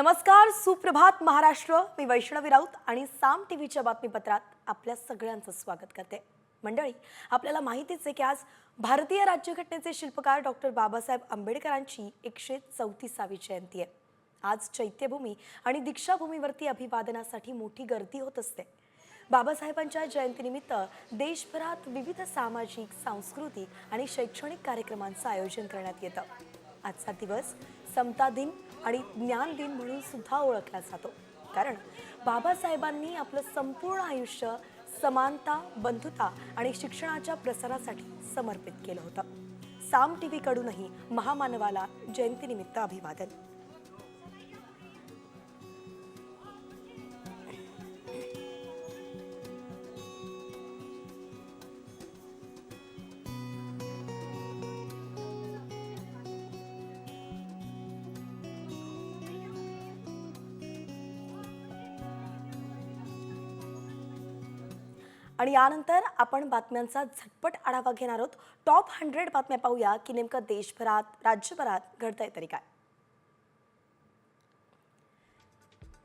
नमस्कार सुप्रभात महाराष्ट्र. मी वैष्णवी राऊत आणि साम टी व्हीच्या बातमीपत्रात आपल्या सगळ्यांचं स्वागत करते. मंडळी आपल्याला माहितीच आहे की आज भारतीय राज्यघटनेचे शिल्पकार डॉक्टर बाबासाहेब आंबेडकरांची एकशे चौतीसावी जयंती आहे. आज चैत्यभूमी आणि दीक्षाभूमीवरती अभिवादनासाठी मोठी गर्दी होत असते. बाबासाहेबांच्या जयंतीनिमित्त देशभरात विविध सामाजिक सांस्कृतिक आणि शैक्षणिक कार्यक्रमांचं आयोजन करण्यात येतं. आजचा दिवस समता दिन आणि ज्ञान दिन म्हणून सुद्धा ओळखला जातो. कारण बाबासाहेबांनी आपलं संपूर्ण आयुष्य समानता बंधुता आणि शिक्षणाच्या प्रसारासाठी समर्पित केलं होतं. साम टी व्हीकडूनही महामानवाला जयंतीनिमित्त अभिवादन. आणि यानंतर आपण बातम्यांचा झटपट आढावा घेणार आहोत. टॉप हंड्रेड बातम्या पाहूया की नेमकं देशभरात राज्यभरात घडतंय तरी काय.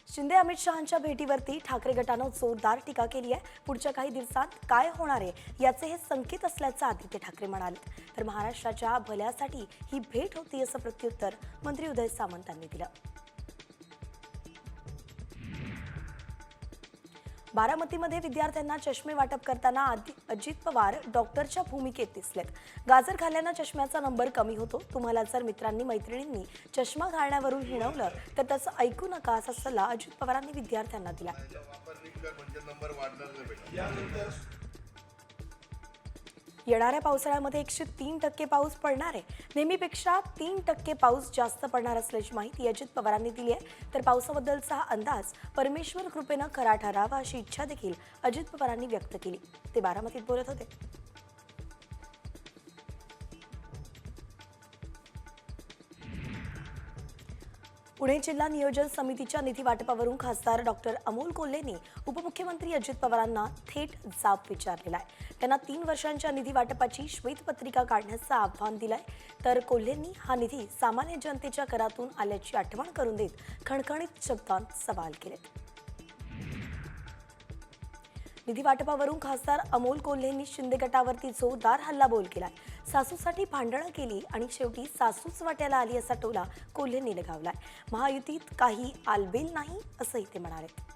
शिंदे अमित शहांच्या भेटीवरती ठाकरे गटानं जोरदार टीका केली आहे. पुढच्या काही दिवसात काय होणार आहे याचे हे संकेत असल्याचं आदित्य ठाकरे म्हणाले. तर महाराष्ट्राच्या भल्यासाठी ही भेट होती असं प्रत्युत्तर मंत्री उदय सामंतांनी दिलं. बारामतीमध्ये विद्यार्थ्यांना चष्मे वाटप करताना अजित पवार डॉक्टरच्या भूमिकेत दिसलेत. गाजर खाल्ल्यानं चष्म्याचा नंबर कमी होतो. तुम्हाला जर मित्रांनी मैत्रिणींनी चष्मा घालण्यावरून हिणवलं तर त्याचं ऐकू नका असा सल्ला अजित पवारांनी विद्यार्थ्यांना दिला. येणाऱ्या पावसाळ्यामध्ये एकशे तीन टक्के पाऊस पडणार आहे. नेहमीपेक्षा तीन टक्के पाऊस जास्त पडणार असल्याची माहिती अजित पवारांनी दिली आहे. तर पावसाबद्दलचा अंदाज परमेश्वर कृपेनं खरा ठरावा अशी इच्छा देखील अजित पवारांनी व्यक्त केली. ते बारामतीत बोलत होते. पुणे जिल्हा नियोजन समितीच्या निधी वाटपावरून खासदार डॉक्टर अमोल कोल्हेंनी उपमुख्यमंत्री अजित पवारांना थेट जाब विचारलेला आहे. त्यांना तीन वर्षांच्या निधी वाटपाची श्वेतपत्रिका काढण्याचं आव्हान दिलंय. तर कोल्हेंनी हा निधी सामान्य जनतेच्या करातून आल्याची आठवण करून देत खणखणीत शब्दांत सवाल केलेत. निधी वाटपावरून खासदार अमोल कोल्हेंनी शिंदे गटावरती जोरदार हल्लाबोल केला सासूसाठी भांडणं केली आणि शेवटी सासूच वाट्याला आली असा टोला कोल्हेंनी लगावलाय. महायुतीत काही आलबेल नाही असंही ते म्हणाले.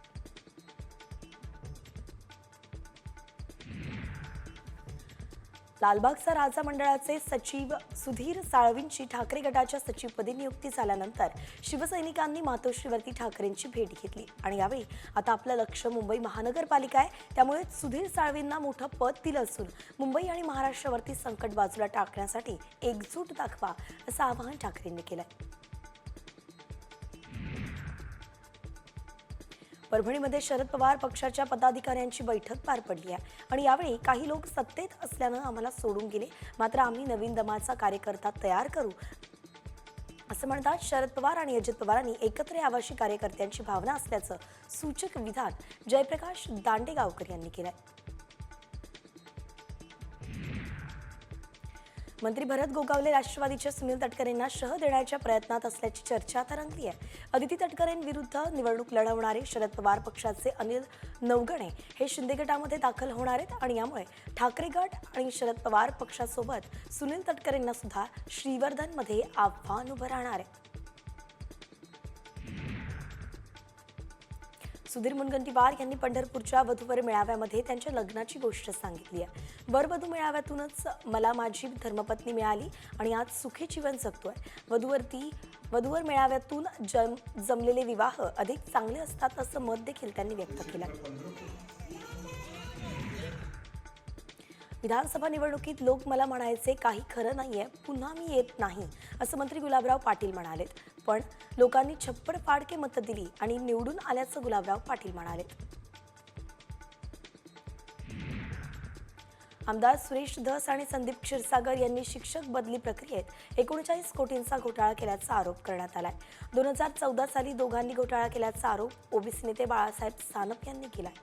लालबागचा राजा मंडळाचे सचिव सुधीर साळवींची ठाकरे गटाच्या सचिवपदी नियुक्ती झाल्यानंतर शिवसैनिकांनी मातोश्रीवरती ठाकरेंची भेट घेतली. आणि यावेळी आता आपलं लक्ष मुंबई महानगरपालिका आहे. त्यामुळे सुधीर साळवींना मोठं पद दिलं असून मुंबई आणि महाराष्ट्रावरती संकट बाजूला टाकण्यासाठी एकजूट दाखवा असं आवाहन ठाकरेंनी केलंय. परभणीमध्ये शरद पवार पक्षाच्या पदाधिकाऱ्यांची बैठक पार पडली आहे. आणि यावेळी काही लोक सत्तेत असल्यानं आम्हाला सोडून गेले. मात्र आम्ही नवीन दमाचा कार्यकर्ता तयार करू असं म्हणतात शरद पवार आणि अजित पवारांनी एकत्र यावाशी कार्यकर्त्यांची भावना असल्याचं सूचक विधान जयप्रकाश दांडेगावकर यांनी केलंय. मंत्री भरत गोगावले राष्ट्रवादीच्या सुनील तटकरेंना शह देण्याच्या प्रयत्नात असल्याची चर्चा आता रंगली आहे. अदिती तटकरेंविरुद्ध निवडणूक लढवणारे शरद पवार पक्षाचे अनिल नवगणे हे शिंदे गटामध्ये दाखल होणार आहेत आणि यामुळे ठाकरे गट आणि शरद पवार पक्षासोबत सुनील तटकरेंना सुद्धा श्रीवर्धनमध्ये आव्हान उभं राहणार आहे. सुधीर मुनगंटीवार यांनी पंढरपूरच्या वधूवर मेळाव्यामध्ये त्यांच्या लग्नाची गोष्ट सांगितली आहे. वरवधू मेळाव्यातूनच मला माझी धर्मपत्नी मिळाली आणि आज सुखी जीवन जगतोय. वधूवरती वधूवर मेळाव्यातून जम जमलेले विवाह अधिक चांगले असतात असं मत देखील त्यांनी व्यक्त केलं. विधानसभा निवडणुकीत लोक मला म्हणायचे काही खरं नाहीये पुन्हा मी येत नाही असं मंत्री गुलाबराव पाटील म्हणालेत. पण लोकांनी छप्पड फाडके मतं दिली आणि निवडून आल्याचं गुलाबराव पाटील म्हणाले. आमदार सुरेश धस आणि संदीप क्षीरसागर यांनी शिक्षक बदली प्रक्रियेत एकोणचाळीस कोटींचा घोटाळा केल्याचा आरोप करण्यात आलाय. दोन हजार चौदा साली दोघांनी घोटाळा केल्याचा आरोप ओबीसी नेते बाळासाहेब सानप यांनी केलाय.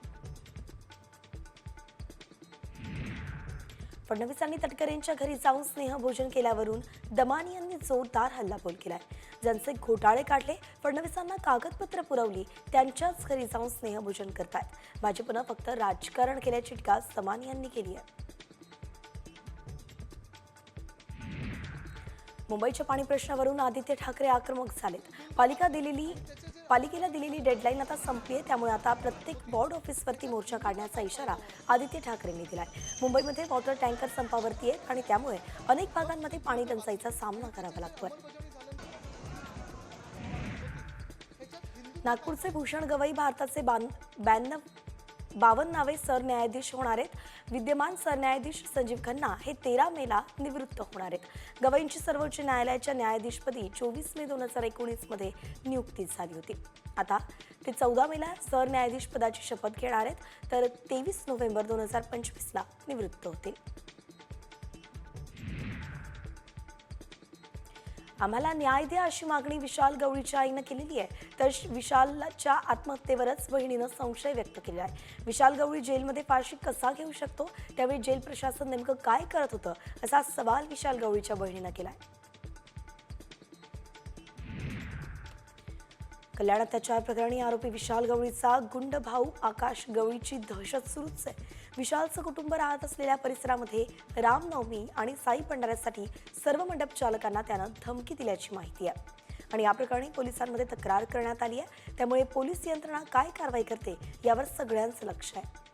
फडणवीसांनी तटकरेंच्या घरी जाऊन स्नेहभोजन केल्यावरून दमानी यांनी जोरदार हल्लाबोल केलाय. ज्यांचे घोटाळे काढले फडणवीसांना कागदपत्र पुरवली त्यांच्याच घरी जाऊन स्नेहभोजन करतायत. भाजपनं फक्त राजकारण केल्याची टीका समान यांनी केली आहे. मुंबईच्या पाणी प्रश्नावरून आदित्य ठाकरे आक्रमक झालेत. पालिका दिलेली पालिकेला दिलेली डेडलाईन आता संपली आहे त्यामुळे आता प्रत्येक बोर्ड ऑफिसवरती मोर्चा काढण्याचा इशारा आदित्य ठाकरेंनी दिलाय. मुंबईमध्ये वॉटर टँकर संपावरती आहेत आणि त्यामुळे अनेक भागांमध्ये पाणी टंचाईचा सामना करावा लागतोय. नागपूरचे भूषण गवई भारताचे बान ब्याण्णव बावन्नावे सरन्यायाधीश होणार आहेत. विद्यमान सरन्यायाधीश संजीव खन्ना हे तेरा मेला निवृत्त होणार आहेत. गवईंची सर्वोच्च न्यायालयाच्या न्यायाधीशपदी चोवीस मे दोन हजार एकोणीसमध्ये नियुक्ती झाली होती. आता ते चौदा मेला सरन्यायाधीश पदाची शपथ घेणार आहेत तर तेवीस नोव्हेंबर दोन हजार पंचवीसला निवृत्त होतील. आम्हाला न्याय द्या अशी मागणी विशाल गवळीच्या आईनं केलेली आहे. तर विशालच्या आत्महत्येवरच बहिणीनं संशय व्यक्त केला आहे. विशाल गवळी जेलमध्ये फाशी कसा घेऊ शकतो? त्यावेळी जेल प्रशासन नेमकं काय करत होतं? असा सवाल विशाल गवळीच्या बहिणीनं केलाय कल्याण अत्याचार प्रकरणी आरोपी विशाल गवळीचा गुंड भाऊ आकाश गवळीची दहशत सुरूच आहे. विशालचं कुटुंब राहत असलेल्या परिसरामध्ये रामनवमी आणि साई पंढऱ्यासाठी सर्व मंडप चालकांना त्यानं धमकी दिल्याची माहिती आहे. आणि या प्रकरणी पोलिसांमध्ये तक्रार करण्यात आली आहे. त्यामुळे पोलीस यंत्रणा काय कारवाई करते यावर सगळ्यांचं लक्ष आहे.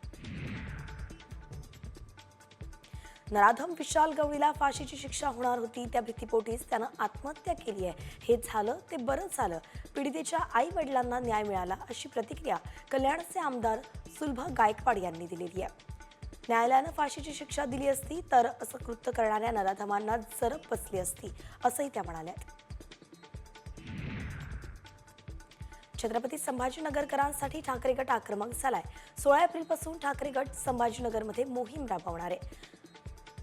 नराधम विशाल गवळीला फाशीची शिक्षा होणार होती. त्या भीतीपोटीच त्यानं आत्महत्या केली आहे. हे झालं ते बरं झालं. पीडितेच्या आई वडिलांना न्याय मिळाला अशी प्रतिक्रिया कल्याणचे आमदार सुलभा गायकवाड यांनी दिलेली आहे. न्यायालयानं फाशीची शिक्षा दिली असती तर असं कृत्य करणाऱ्या नराधमांना जरब बसली असती असंही त्या म्हणाल्या. छत्रपती संभाजीनगरकरांसाठी ठाकरे गट आक्रमक झालाय. सोळा एप्रिलपासून ठाकरे गट संभाजीनगरमध्ये मोहीम राबवणार. आहे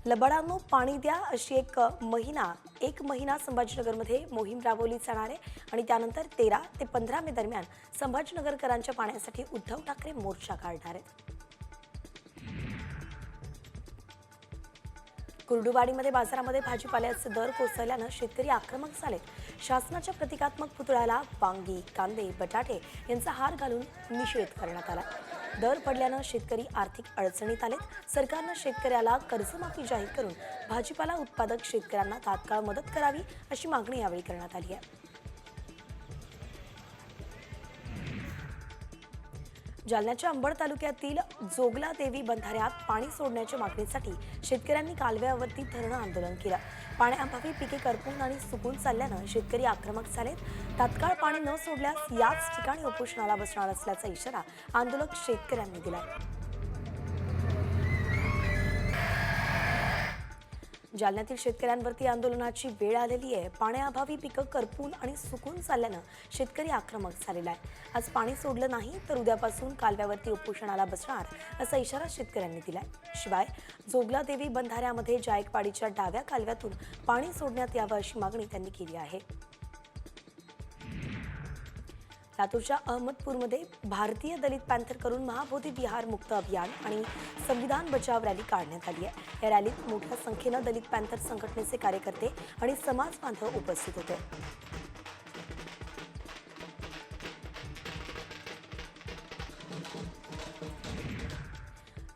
लबडांनो पाणी द्या अशी एक महिना एक महिना संभाजीनगरमध्ये मोहीम राबवली जाणार आहे. आणि त्यानंतर तेरा ते पंधरा मे दरम्यान संभाजीनगरकरांच्या पाण्यासाठी उद्धव ठाकरे मोर्चा काढणार आहेत. कुर्डुवाडीमध्ये बाजारामध्ये भाजीपाल्याचे दर कोसळल्यानं शेतकरी आक्रमक झालेत. शासनाच्या प्रतिकात्मक पुतळ्याला वांगी कांदे बटाटे यांचा हार घालून निषेध करण्यात आला. दर पडल्यानं शेतकरी आर्थिक अडचणीत आलेत. सरकारनं शेतकऱ्याला कर्जमाफी जाहीर करून भाजीपाला उत्पादक शेतकऱ्यांना तात्काळ मदत करावी अशी मागणी यावेळी करण्यात आली आहे. जालन्याच्या अंबड तालुक्यातील जोगला देवी बंधाऱ्यात पाणी सोडण्याच्या मागणीसाठी शेतकऱ्यांनी कालव्यावरती धरणं आंदोलन केलं. पाण्याअभावी पिके करपून आणि सुकून चालल्यानं शेतकरी आक्रमक झालेत. तात्काळ पाणी न सोडल्यास याच ठिकाणी उपोषणाला बसणार असल्याचा इशारा आंदोलक शेतकऱ्यांनी दिला जालन्यातील शेतकऱ्यांवरती आंदोलनाची वेळ आलेली आहे. पाण्याअभावी पिकं करपून आणि सुकून चालल्यानं शेतकरी आक्रमक झालेला आहे. आज पाणी सोडलं नाही तर उद्यापासून कालव्यावरती उपोषणाला बसणार असा इशारा शेतकऱ्यांनी दिलाय. शिवाय जोगला देवी बंधाऱ्यामध्ये जायकवाडीच्या डाव्या कालव्यातून पाणी सोडण्यात यावं अशी मागणी त्यांनी केली आहे. लातूरच्या अहमदपूरमध्ये भारतीय दलित पॅन्थर करून महाबोधी विहार मुक्त अभियान आणि संविधान बचाव रॅली काढण्यात आली आहे. या रॅलीत मोठ्या संख्येनं दलित पॅन्थर संघटनेचे कार्यकर्ते आणि समाज बांधव उपस्थित होते.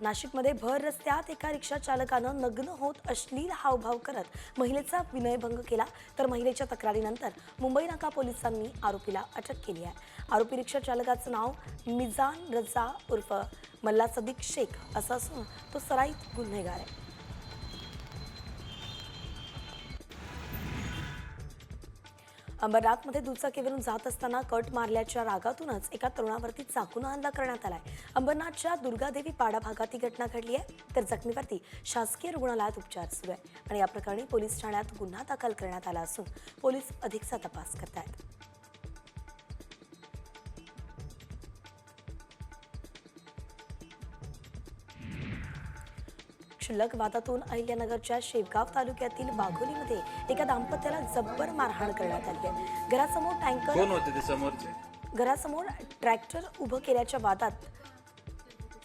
नाशिकमध्ये भर रस्त्यात एका रिक्षा चालकानं नग्न होत अश्लील हावभाव करत महिलेचा विनयभंग केला. तर महिलेच्या तक्रारीनंतर मुंबई नाका पोलिसांनी आरोपीला अटक केली आहे. आरोपी रिक्षा चालकाचं नाव मिजान रजा उर्फ मल्ला सदिक शेख असं असून तो सराईत गुन्हेगार आहे. अंबरनाथमध्ये दुचाकीवरून जात असताना कट मारल्याच्या रागातूनच एका तरुणावरती चाकून हल्ला करण्यात आलाय. अंबरनाथच्या दुर्गादेवी पाडा भागात ही घटना घडली आहे. तर जखमीवरती शासकीय रुग्णालयात उपचार सुरू आहे आणि या प्रकरणी पोलीस ठाण्यात गुन्हा दाखल करण्यात आला असून पोलीस अधिकचा तपास करत आहेत क्षुल्लक वादातून अहिल्यानगरच्या शेवगाव तालुक्यातील बाघोलीमध्ये एका दाम्पत्याला जब्बर मारहाण करण्यात आली आहे. घरासमोर टँकर घरासमोर ट्रॅक्टर उभं केल्याच्या वादात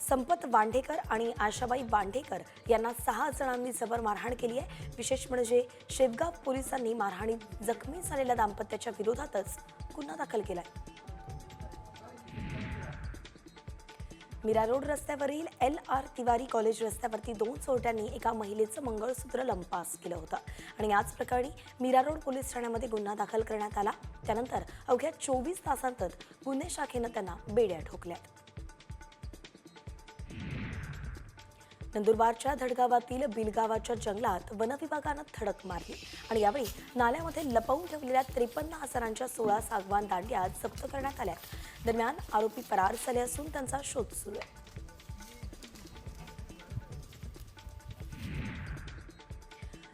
संपत वांढेकर आणि आशाबाई वांढेकर यांना सहा जणांनी जबर मारहाण केली आहे. विशेष म्हणजे शेवगाव पोलिसांनी मारहाणीत जखमी झालेल्या दाम्पत्याच्या विरोधातच गुन्हा दाखल केलाय मीरा रोड रस्त्यावरील एल आर तिवारी कॉलेज रस्त्यावरती दोन चोरट्यांनी एका महिलेचं मंगळसूत्र लंपास केलं होतं. आणि याच प्रकरणी मीरा रोड पोलीस ठाण्यामध्ये गुन्हा दाखल करण्यात आला. त्यानंतर अवघ्या चोवीस तासांतच गुन्हे शाखेनं त्यांना बेड्या ठोकल्यात. नंदुरबारच्या धडगावातील बिलगावाच्या जंगलात वनविभागानं धडक मारली आणि यावेळी नाल्यामध्ये लपवून ठेवलेल्या त्रेपन्न हजारांच्या सोळा सागवान दांड्या जप्त करण्यात आल्या. दरम्यान आरोपी फरार झाले असून त्यांचा शोध सुरू आहे.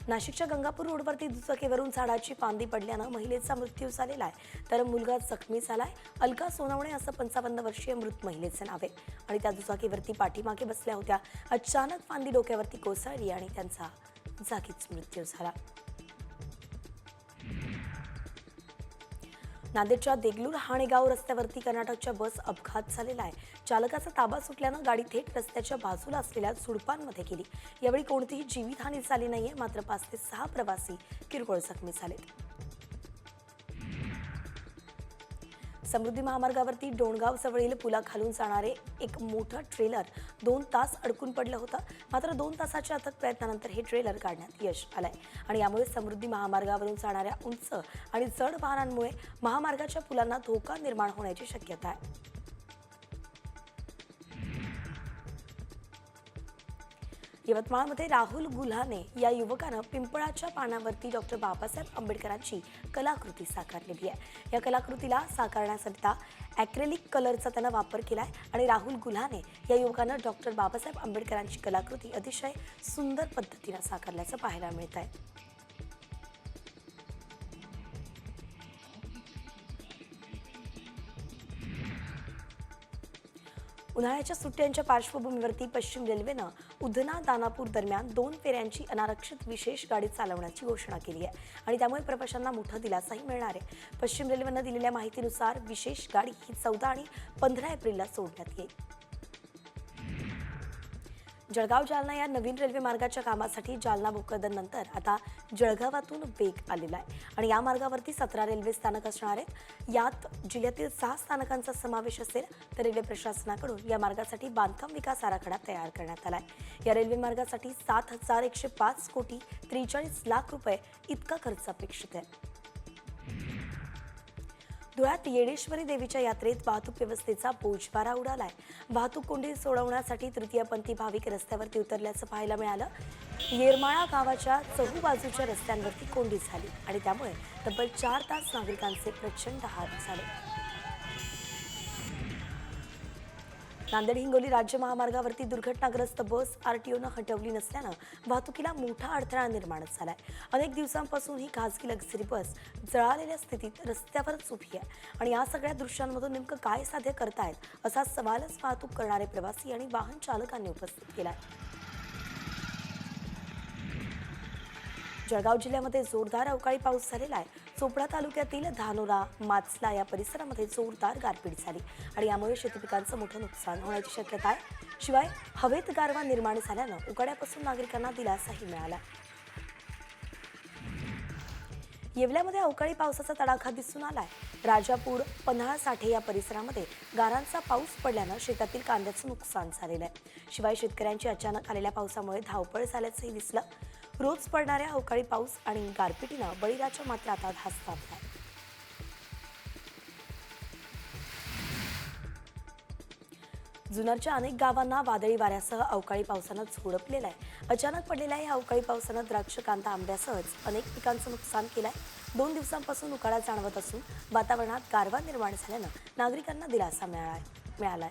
नाशिकच्या गंगापूर रोडवरती दुचाकीवरून झाडाची फांदी पडल्यानं महिलेचा मृत्यू झालेला आहे. तर मुलगा जखमी झालाय. अलका सोनवणे असं पंचावन्न वर्षीय मृत महिलेचं नाव आहे. आणि त्या दुचाकीवरती पाठीमागे बसल्या होत्या. अचानक फांदी डोक्यावरती कोसळली आणि त्यांचा जागीच मृत्यू झाला. नांदेडच्या देगलूर हाणेगाव रस्त्यावरती कर्नाटकच्या बस अपघात झालेला आहे. चालकाचा ताबा सुटल्यानं गाडी थेट रस्त्याच्या बाजूला असलेल्या झुडपांमध्ये गेली. यावेळी कोणतीही जीवितहानी झाली नाहीये मात्र पाच ते सहा प्रवासी किरकोळ जखमी झालेत. समृद्धी महामार्गावरती डोणगाव जवळील पुलाखालून जाणारे एक मोठं ट्रेलर दोन तास अडकून पडलं होतं. मात्र दोन तासाच्या अथक प्रयत्नानंतर हे ट्रेलर काढण्यात यश आलंय. आणि यामुळे समृद्धी महामार्गावरून जाणाऱ्या उंच आणि जड वाहनांमुळे महामार्गाच्या पुलांना धोका निर्माण होण्याची शक्यता आहे. यवतमाळमध्ये राहुल गुल्हाने या युवकानं पिंपळाच्या पानावरती डॉक्टर बाबासाहेब आंबेडकरांची कलाकृती साकारलेली आहे. या कलाकृतीला साकारण्याकरिता ॲक्रेलिक कलरचा त्यानं वापर केला आहे आणि राहुल गुल्हाने या युवकानं डॉक्टर बाबासाहेब आंबेडकरांची कलाकृती अतिशय सुंदर पद्धतीनं साकारल्याचं पाहायला मिळत आहे उन्हाळ्याच्या सुट्ट्यांच्या पार्श्वभूमीवरती पश्चिम रेल्वेनं उधना दानापूर दरम्यान दोन फेऱ्यांची अनारक्षित विशेष गाडी चालवण्याची घोषणा केली आहे. आणि त्यामुळे प्रवाशांना मोठा दिलासाही मिळणार आहे. पश्चिम रेल्वेनं दिलेल्या माहितीनुसार विशेष गाडी ही चौदा आणि पंधरा एप्रिलला सोडण्यात येईल. जळगाव जालना या नवीन रेल्वे मार्गाच्या कामासाठी जालना भोकरदनंतर आता जळगावातून वेग आलेला आहे. आणि या मार्गावरती सतरा रेल्वे स्थानक असणार आहेत. यात जिल्ह्यातील सहा स्थानकांचा समावेश असेल तर रेल्वे प्रशासनाकडून या मार्गासाठी बांधकाम विकास आराखडा तयार करण्यात आला आहे. या रेल्वे मार्गासाठी सात हजार एकशे पाच कोटी त्रेचाळीस लाख रुपये इतका खर्च अपेक्षित आहे. धुळ्यात येडेश्वरी देवीच्या यात्रेत वाहतूक व्यवस्थेचा बोजबारा उडालाय. वाहतूक कोंडी सोडवण्यासाठी तृतीयपंथी भाविक रस्त्यावरती उतरल्याचं पाहायला मिळालं. येरमाळा गावाच्या चहू बाजूच्या रस्त्यांवरती कोंडी झाली आणि त्यामुळे तब्बल चार तास नागरिकांचे प्रचंड हाल झाले. नांदेड हिंगोली राज्य महामार्गावरती दुर्घटनाग्रस्त बस आरटीओनं हटवली नसल्यानं वाहतुकीला मोठा अडथळा निर्माण झालाय. अनेक दिवसांपासून ही खासगी लक्झरी बस जळालेल्या स्थितीत रस्त्यावरच उभी आहे. आणि या सगळ्या दृश्यांमधून नेमकं काय साध्य करतायत असा सवालच वाहतूक करणारे प्रवासी आणि वाहन चालकांनी उपस्थित केलाय. जळगाव जिल्ह्यामध्ये जोरदार अवकाळी पाऊस झालेला आहे. चोपडा तालुक्यातील धानोरा माचला या परिसरामध्ये जोरदार गारपीट झाली आणि यामुळे शेतीपिकांचं मोठं नुकसान होण्याची शक्यता आहे. शिवाय हवेत गारवा निर्माण झाल्यानं उकाड्यापासून नागरिकांना दिलासाही मिळाला. येवल्यामध्ये अवकाळी पावसाचा तडाखा दिसून आलाय. राजापूर पन्हाळा साठे या परिसरामध्ये गारांचा पाऊस पडल्यानं शेतातील कांद्याचं नुकसान झालेलं आहे. शिवाय शेतकऱ्यांची अचानक आलेल्या पावसामुळे धावपळ झाल्याचंही दिसलं. रोज पडणाऱ्या अवकाळी पाऊस आणि गारपिटीनं बळीराच्या मात्र आता धास्तावलाय जुन्नरच्या अनेक गावांना वादळी वाऱ्यासह अवकाळी पावसानं झोडपलेलं आहे. अचानक पडलेल्या या अवकाळी पावसानं द्राक्ष कांदा आंब्यासहच अनेक पिकांचं नुकसान केलंय. दोन दिवसांपासून उकाळा जाणवत असून वातावरणात गारवा निर्माण झाल्यानं नागरिकांना दिलासा मिळालाय मिळालाय.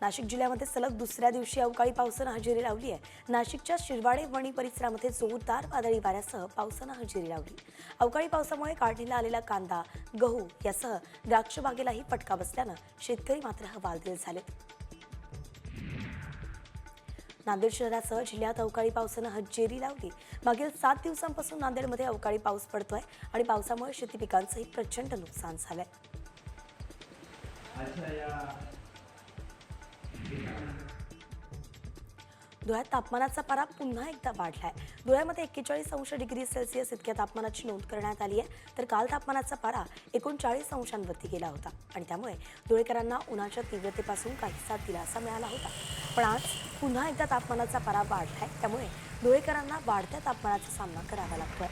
नाशिक जिल्ह्यामध्ये सलग दुसऱ्या दिवशी अवकाळी पावसानं हजेरी लावली आहे. नाशिकच्या शिरवाडे वणी परिसरामध्ये जोरदार वादळी वाऱ्यासह पावसानं हजेरी लावली. अवकाळी पावसामुळे काढणीला आलेला कांदा गहू यासह द्राक्ष बागेलाही फटका बसल्यानं शेतकरी मात्र हवालदिल झाले. नांदेड शहरासह जिल्ह्यात अवकाळी पावसानं हजेरी लावली. मागील सात दिवसांपासून नांदेडमध्ये अवकाळी पाऊस पडतोय आणि पावसामुळे शेती पिकांचंही प्रचंड नुकसान झालंय. धुळ्यात तापमानाचा पारा पुन्हा एकदा वाढलाय. धुळ्यामध्ये एक्केचाळीस अंश डिग्री सेल्सिअस इतक्या तापमानाची नोंद करण्यात आली आहे. तर काल तापमानाचा पारा एकोणचाळीस अंशांवरती गेला होता आणि त्यामुळे धुळेकरांना उन्हाच्या तीव्रतेपासून काहीसा दिलासा मिळाला होता. पण आज पुन्हा एकदा तापमानाचा पारा वाढलाय. त्यामुळे धुळेकरांना वाढत्या तापमानाचा सामना करावा लागतोय.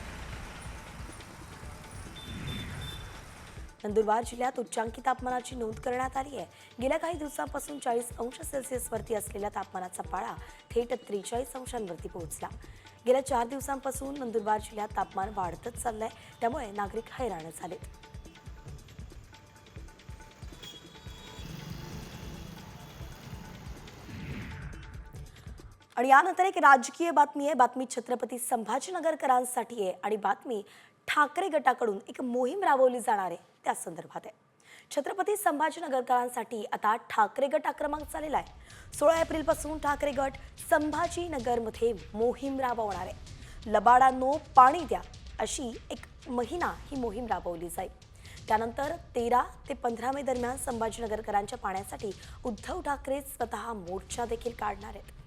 नंदुरबार जिल्ह्यात उच्चांकी तापमानाची नोंद करण्यात आली आहे. गेल्या काही दिवसांपासून चाळीस अंश सेल्सिअसवरती असलेल्या तापमानाचा पाळा थेट त्रेचाळीस अंशांवरती पोहोचला. गेल्या चार दिवसांपासून नंदुरबार जिल्ह्यात तापमान वाढतच चाललंय. त्यामुळे नागरिक हैराण झालेत आणि यानंतर एक राजकीय बातमी आहे. बातमी छत्रपती संभाजीनगरकरांसाठी आहे. आणि बातमी ठाकरे गटाकडून एक मोहीम राबवली जाणार आहे. त्या संदर्भात आहे. छत्रपती संभाजीनगरकरांसाठी आता ठाकरे गट आक्रमक चाललेला आहे. सोळा एप्रिलपासून ठाकरे गट संभाजीनगरमध्ये मोहीम राबवणार आहे. लबाडांनो पाणी द्या अशी एक महिना ही मोहीम राबवली जाईल. त्यानंतर तेरा ते पंधरा मे दरम्यान संभाजीनगरकरांच्या पाण्यासाठी उद्धव ठाकरे स्वतः मोर्चा देखील काढणार आहेत.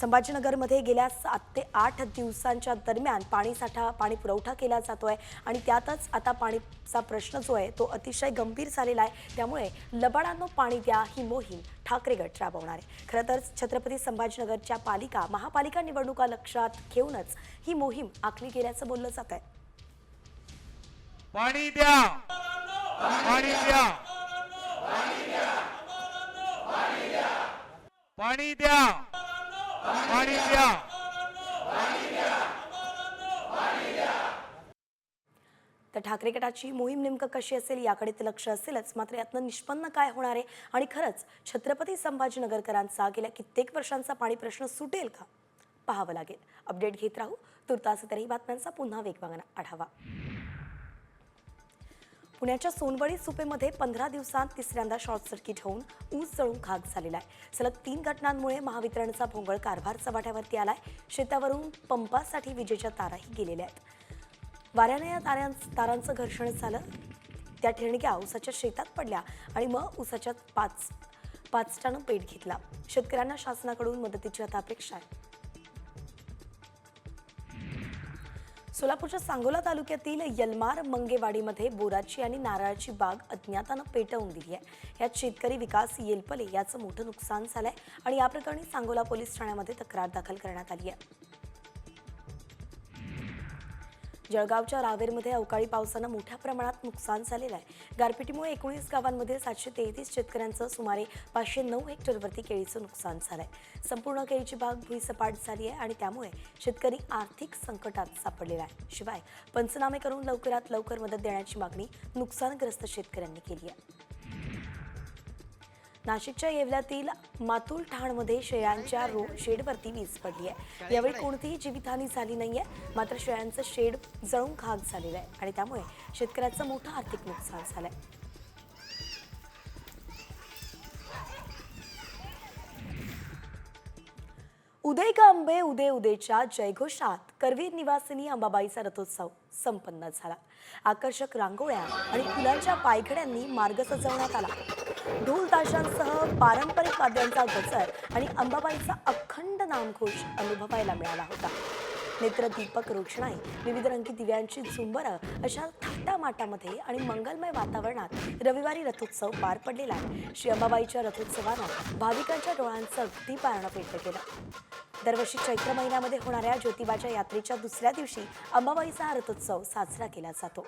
संभाजीनगरमध्ये गेल्या सात ते आठ दिवसांच्या दरम्यान पाणीसाठा पाणी पुरवठा केला जातोय आणि त्यातच आता पाणीचा प्रश्न जो आहे तो अतिशय गंभीर झालेला आहे. त्यामुळे लबाडांनो पाणी द्या ही मोहीम ठाकरे गट राबवणार आहे. खरं तर छत्रपती संभाजीनगरच्या पालिका महापालिका निवडणुका लक्षात घेऊनच ही मोहीम आखली गेल्याचं बोललं जात आहे. पाणी द्या. पाणी द्या. पाणी द्या. पाणी द्या. तर ठाकरे गटाची मोहीम नेमकं कशी असेल याकडे ते लक्ष असेलच. मात्र यातनं निष्पन्न काय होणार आहे? आणि खरंच छत्रपती संभाजीनगरकरांचा गेल्या कित्येक वर्षांचा पाणी प्रश्न सुटेल का? पाहावं लागेल. अपडेट घेत राहू. तुर्तास तरीही बातम्यांचा पुन्हा वेगवान आढावा. पुण्याच्या सोनवडी सुपेमध्ये पंधरा दिवसांत तिसऱ्यांदा शॉर्ट सर्किट होऊन ऊस जळून खाक झालेला आहे. सलग तीन घटनांमुळे महावितरणचा भोंगळ कारभार चव्हाट्यावरती आलाय. शेतावरून पंपासाठी विजेच्या ताराही गेलेल्या आहेत. वाऱ्याने या ताऱ्यां तारांचं घर्षण झालं. त्या ठिणग्या ऊसाच्या शेतात पडल्या आणि मग ऊसाच्या पाच पाचटानं पेट घेतला. शेतकऱ्यांना शासनाकडून मदतीची आता अपेक्षा आहे. सोलापूरच्या सांगोला तालुक्यातील यलमार मंगेवाडीमध्ये बोराची आणि नारळाची बाग अज्ञातानं पेटवून दिली आहे. यात शेतकरी विकास येलपले याचं मोठं नुकसान झालंय आणि या प्रकरणी सांगोला पोलीस ठाण्यामध्ये तक्रार दाखल करण्यात आली आहे. जळगावच्या रावेरमध्ये अवकाळी पावसानं मोठ्या प्रमाणात नुकसान झालेलं आहे. गारपिटीमुळे एकोणीस गावांमध्ये सातशे तेहतीस शेतकऱ्यांचं सुमारे पाचशे नऊ हेक्टरवरती केळीचं नुकसान झालंय. संपूर्ण केळीची बाग भुईसपाट झाली आहे आणि त्यामुळे शेतकरी आर्थिक संकटात सापडलेला आहे. शिवाय पंचनामे करून लवकरात लवकर मदत देण्याची मागणी नुकसानग्रस्त शेतकऱ्यांनी केली आहे. नाशिकच्या येवल्यातील मातुल ठाणमध्ये शेळ्यांच्या रो शेडवरती वीज पडली आहे. यावेळी कोणतीही जीवितहानी झाली नाहीये मात्र शेळ्यांचं शेड जळून खाक झालेलं आहे आणि त्यामुळे शेतकऱ्याचं मोठं आर्थिक नुकसान झालंय. उदय का अंबे उदय उदेच्या जयघोषात करवीर निवासिनी अंबाबाईचा रथोत्सव संपन्न झाला. आकर्षक रांगोळ्या आणि फुलांच्या पायघड्यांनी मार्ग सजवण्यात आला. ढोल ताशांसह पारंपरिक वाद्यांचा गजर आणि अंबाबाईचा अखंड नामघोष अनुभवायला मिळाला होता. नेत्र दीपक रोषणाई विविध रंगी दिव्यांची झुंबरं अशा थाटामाटामध्ये आणि मंगलमय वातावरणात रविवारी रथोत्सव पार पडलेला आहे. श्री अंबाबाईच्या रथोत्सवानं भाविकांच्या डोळ्यांचं अगदी पारणं पेटलं गेलं दरवर्षी चैत्र महिन्यामध्ये होणाऱ्या ज्योतिबाच्या यात्रेच्या दुसऱ्या दिवशी अंबाबाईचा रथोत्सव साजरा केला जातो.